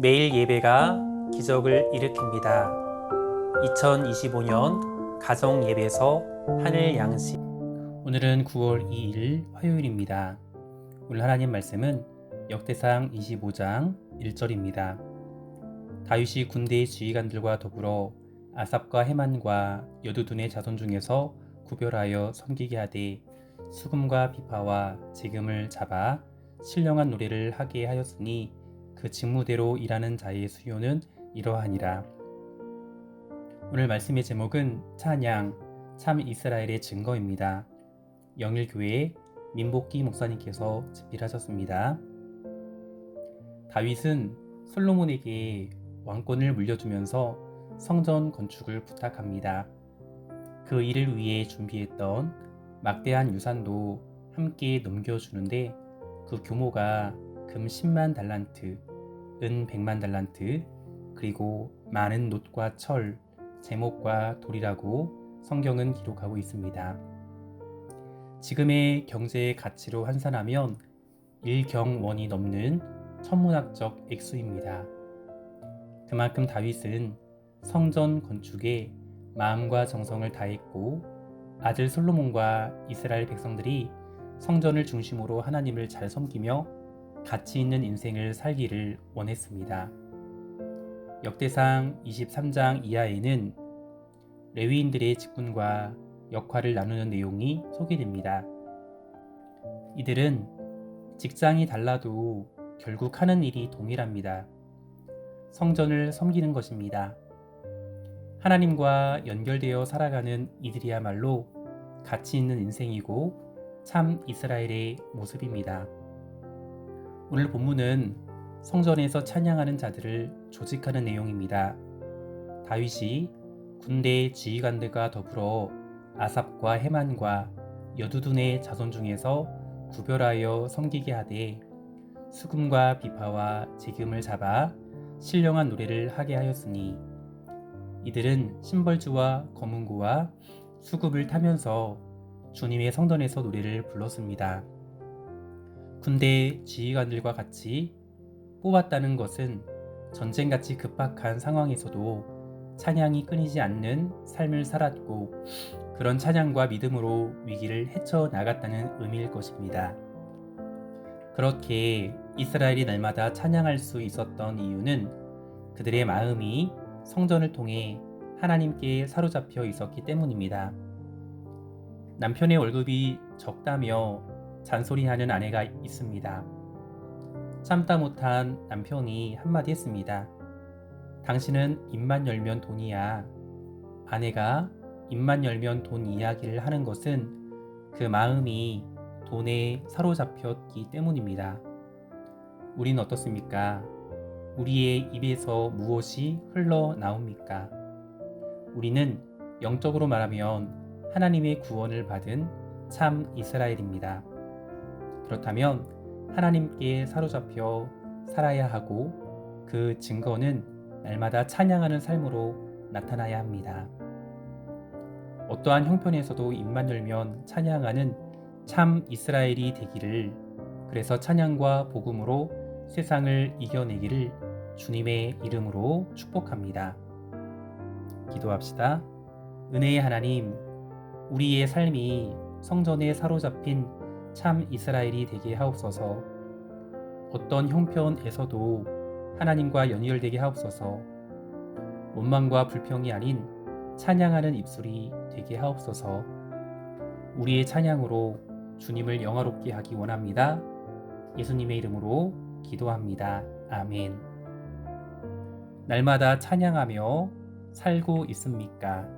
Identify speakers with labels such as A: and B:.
A: 매일 예배가 기적을 일으킵니다. 2025년 가정 예배에서 하늘 양식. 오늘은 9월 2일 화요일입니다. 오늘 하나님 말씀은 역대상 25장 1절입니다. 다윗이 군대의 지휘관들과 더불어 아삽과 헤만과 여두둔의 자손 중에서 구별하여 섬기게 하되 수금과 비파와 지금을 잡아 신령한 노래를 하게 하였으니 그 직무대로 일하는 자의 수요는 이러하니라. 오늘 말씀의 제목은 찬양, 참 이스라엘의 증거입니다. 영일교회 민복기 목사님께서 집필하셨습니다. 다윗은 솔로몬에게 왕권을 물려주면서 성전 건축을 부탁합니다. 그 일을 위해 준비했던 막대한 유산도 함께 넘겨주는데 그 규모가 금 10만 달란트, 은 100만 달란트, 그리고 많은 놋과 철, 제목과 돌이라고 성경은 기록하고 있습니다. 지금의 경제의 가치로 환산하면 1경원이 넘는 천문학적 액수입니다. 그만큼 다윗은 성전 건축에 마음과 정성을 다했고 아들 솔로몬과 이스라엘 백성들이 성전을 중심으로 하나님을 잘 섬기며 가치 있는 인생을 살기를 원했습니다. 역대상 23장 이하에는 레위인들의 직분과 역할을 나누는 내용이 소개됩니다. 이들은 직장이 달라도 결국 하는 일이 동일합니다. 성전을 섬기는 것입니다. 하나님과 연결되어 살아가는 이들이야말로 가치 있는 인생이고 참 이스라엘의 모습입니다. 오늘 본문은 성전에서 찬양하는 자들을 조직하는 내용입니다. 다윗이 군대 지휘관들과 더불어 아삽과 헤만과 여두둔의 자손 중에서 구별하여 섬기게 하되 수금과 비파와 지금을 잡아 신령한 노래를 하게 하였으니 이들은 심벌주와 검은고와 수급을 타면서 주님의 성전에서 노래를 불렀습니다. 군대 지휘관들과 같이 뽑았다는 것은 전쟁같이 급박한 상황에서도 찬양이 끊이지 않는 삶을 살았고 그런 찬양과 믿음으로 위기를 헤쳐나갔다는 의미일 것입니다. 그렇게 이스라엘이 날마다 찬양할 수 있었던 이유는 그들의 마음이 성전을 통해 하나님께 사로잡혀 있었기 때문입니다. 남편의 월급이 적다며 잔소리하는 아내가 있습니다. 참다 못한 남편이 한마디 했습니다. 당신은 입만 열면 돈이야. 아내가 입만 열면 돈 이야기를 하는 것은 그 마음이 돈에 사로잡혔기 때문입니다. 우린 어떻습니까? 우리의 입에서 무엇이 흘러나옵니까? 우리는 영적으로 말하면 하나님의 구원을 받은 참 이스라엘입니다. 그렇다면 하나님께 사로잡혀 살아야 하고 그 증거는 날마다 찬양하는 삶으로 나타나야 합니다. 어떠한 형편에서도 입만 열면 찬양하는 참 이스라엘이 되기를 그래서 찬양과 복음으로 세상을 이겨내기를 주님의 이름으로 축복합니다. 기도합시다. 은혜의 하나님, 우리의 삶이 성전에 사로잡힌 참 이스라엘이 되게 하옵소서. 어떤 형편에서도 하나님과 연결되게 하옵소서. 원망과 불평이 아닌 찬양하는 입술이 되게 하옵소서. 우리의 찬양으로 주님을 영화롭게 하기 원합니다. 예수님의 이름으로 기도합니다. 아멘. 날마다 찬양하며 살고 있습니까?